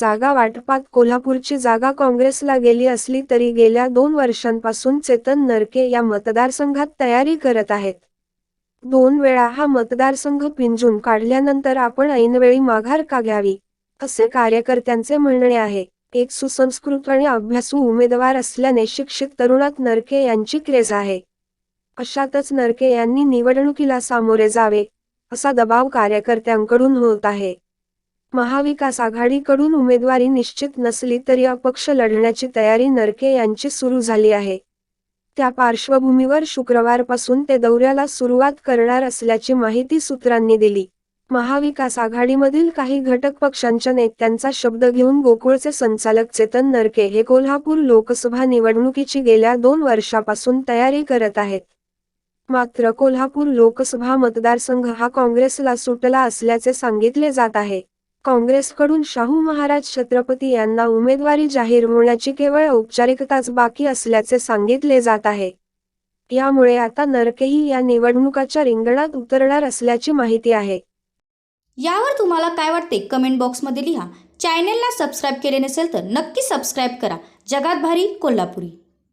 जागा वाटपात कोल्हापूरची जागा काँग्रेसला गेली असली तरी गेल्या दोन वर्षांपासून चेतन नरके या मतदारसंघात तयारी करत आहेत. दोन वेळा हा मतदारसंघ पिंजून काढल्यानंतर आपण ऐनवेळी माघार का घ्यावी असे कार्यकर्त्यांचे म्हणणे आहे. एक सुसंस्कृत आणि अभ्यासू उमेदवार असल्याने शिक्षित तरुणात नरके यांची क्रेज आहे. अशातच नरके यांनी निवडणुकीला सामोरे जावे असा दबाव कार्यकर्त्यांकडून होत आहे. महाविकास आघाडीकडून उमेदवारी निश्चित नसली तरी अपक्ष लढण्याची तयारी नरके यांची सुरू झाली आहे. त्या पार्श्वभूमीवर शुक्रवारपासून ते दौऱ्याला सुरुवात करणार असल्याची माहिती सूत्रांनी दिली. महाविकास आघाडीमधील काही घटक पक्षांच्या नेत्यांचा शब्द घेऊन गोकुळचे संचालक चेतन नरके हे कोल्हापूर लोकसभा निवडणुकीची गेल्या दोन वर्षापासून तयारी करत आहेत. मात्र कोल्हापूर लोकसभा मतदारसंघ हा काँग्रेसला सुटला असल्याचे सांगितले जात आहे. काँग्रेसकडून शाहू महाराज छत्रपती यांना उमेदवारी जाहीर होण्याची केवळ औपचारिकताच बाकी असल्याचे सांगितले जात आहे. यामुळे आता नरकेही या निवडणुकाच्या रिंगणात उतरणार असल्याची माहिती आहे. यावर तुम्हाला काय वाटते? कमेंट बॉक्समध्ये लिहा. चॅनेलला सबस्क्राईब केले नसेल तर नक्की सबस्क्राईब करा. जगात भारी कोल्हापुरी.